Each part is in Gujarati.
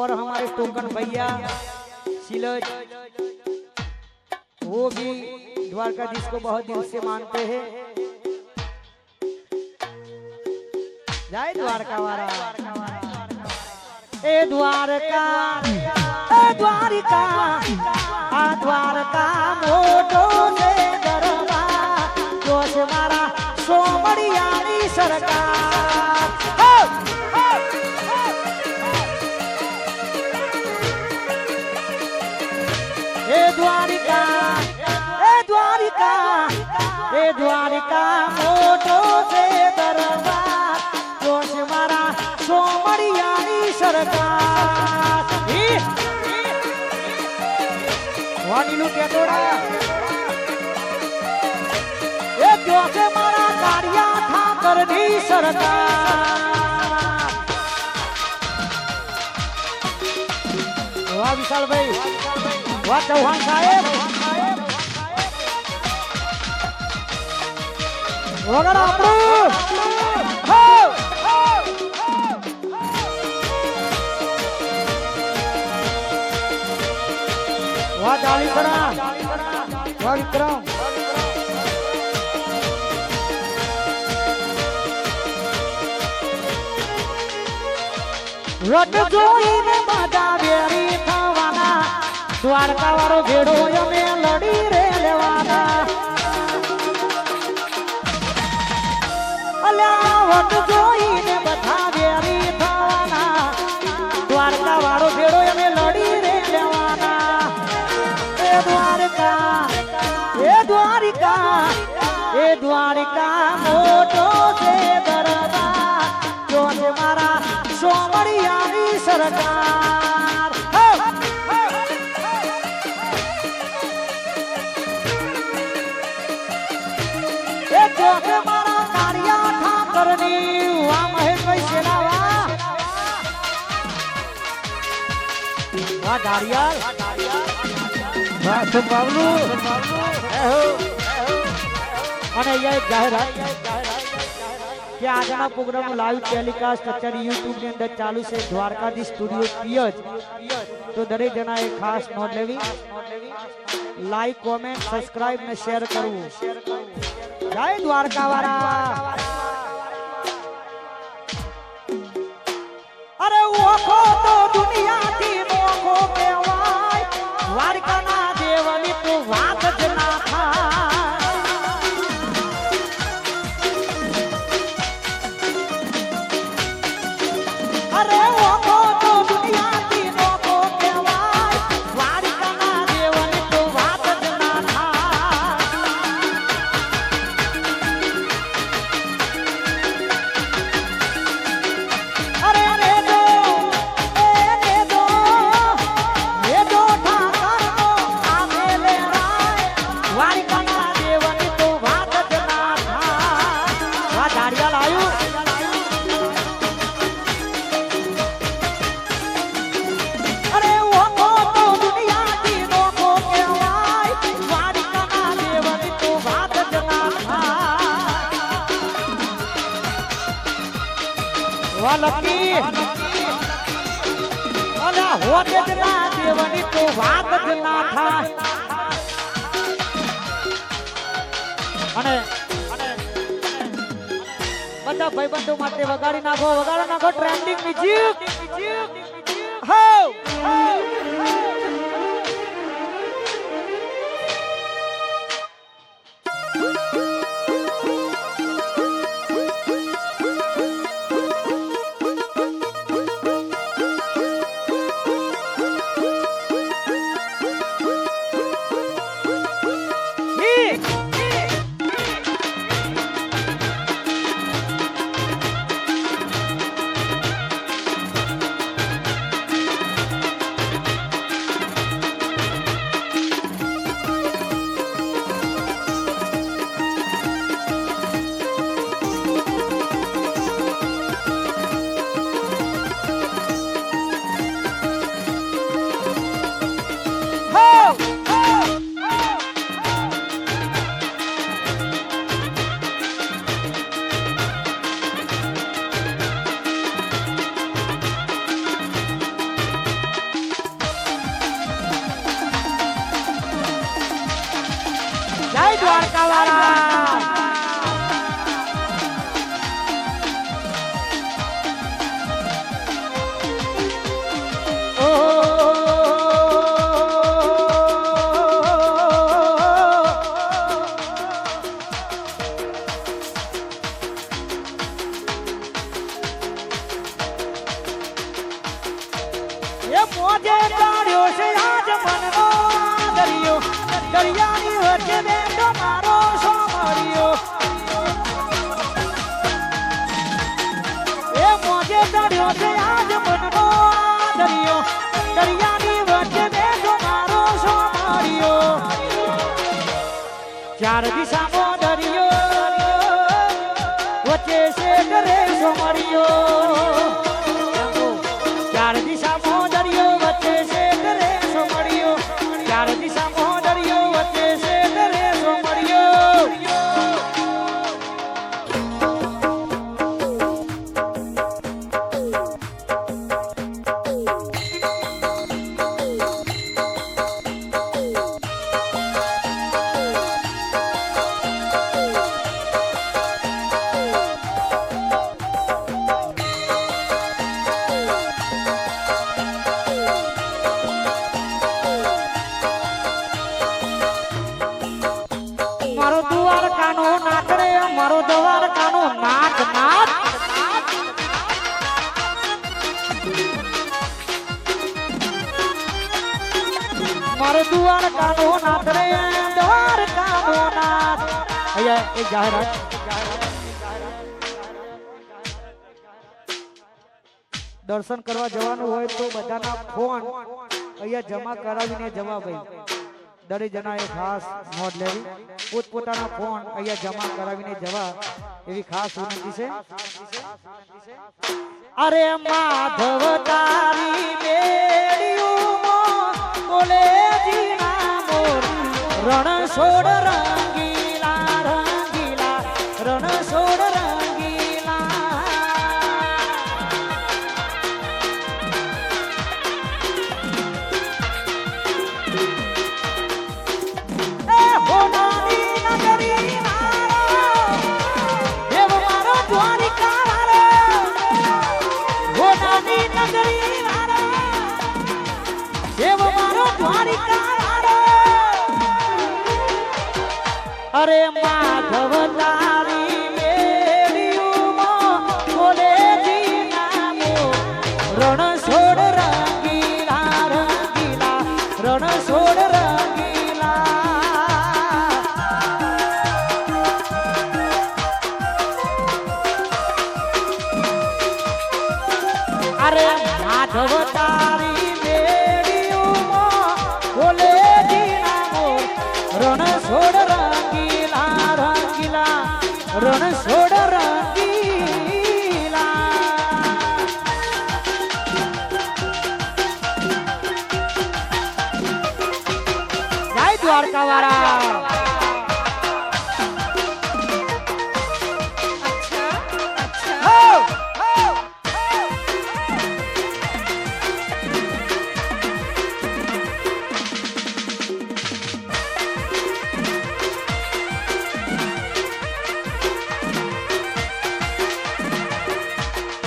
और हमारे टोकन भैया सिलज वो भी द्वारकाधीश को बहुत दिल से मानते हैं जय द्वारका वाला ए द्वारका ए द्वारका आ द्वारका मोटो से दरवा जोश मारा सोमड़ियानी सरकार વાડીનું ટેટોડા એ જોશે મારા કાળિયા ઠાકરની સરકાર. વાહ વિશાલભાઈ, વાહ ચૌહાણ સાહેબ. વગર આપણું. વાહ ડાળી ખડા વાહ વિક્રમ રટ જોઈને બધા વેરી થવાના. દ્વારકા વાળો ભેડો અમે લડી રે લેવાના. અલ્યા વટ જોઈને બધા અને જાહેરાત જાહેરાત. કે આજના પ્રોગ્રામ લાઈવ ટેલિકાસ્ટ અત્યારે યુટ્યુબની અંદર ચાલુ છે, દ્વારકાધીશ સ્ટુડિયો પિયજ તો દરેક જણાએ ખાસ નોંધ લેવી. લાઈક કોમેન્ટ સબસ્ક્રાઇબ ને શેર કરવું. જય દ્વારકા વાળા અરે ઓખો તો દુનિયાથી નોખો કહેવાય. દ્વારકાના વાલકી. અને હોત માટે વગાડી નાખો વગાડી નાખો ટ્રેન્ડિંગ મ્યુઝિક હો દ્વારકા વાળા Aquí estamos. દ્વારકાનો નાથ રે મારો નાચ નાથ મારો દ્વારકાનો નાથ રે દ્વારકાનો નાચ અહીંયા એક જાહેરાત દર્શન કરવા જવાનું હોય તો બધાના ફોન અહીંયા જમા કરાવીને જવા ભાઈ દરેક જણાએ ખાસ નોંધ લેવી. પોતપોતાના ફોન અહીંયા જમા કરાવીને જવા એવી ખાસ વિનંતી છે. અરે માધવ તારી અરે માધવ તારી મેળીઓમાં બોલે નામો રણ છોડ રંગીલા રંગીલા રણ રણ છોડ રંગીલા રંગીલા રણ છોડ રંગીલા જય દ્વારકા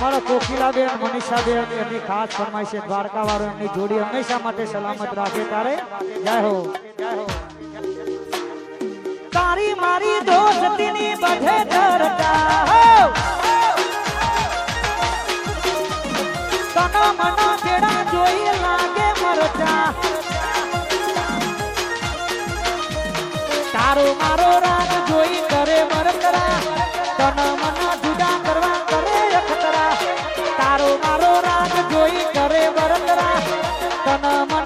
મારા કોકિલાબેન મનીષાબેન એમની ખાસ ફરમાઈશ છે દ્વારકા વાળો એમની જોડી હંમેશા માટે સલામત રાખે. તારે? જય હો. તારી મારી દોસ્તીની બધે ધરતા હો. તનો મનો જેડા જોઈ લાગે મરતા. તારો મારો રાગ तना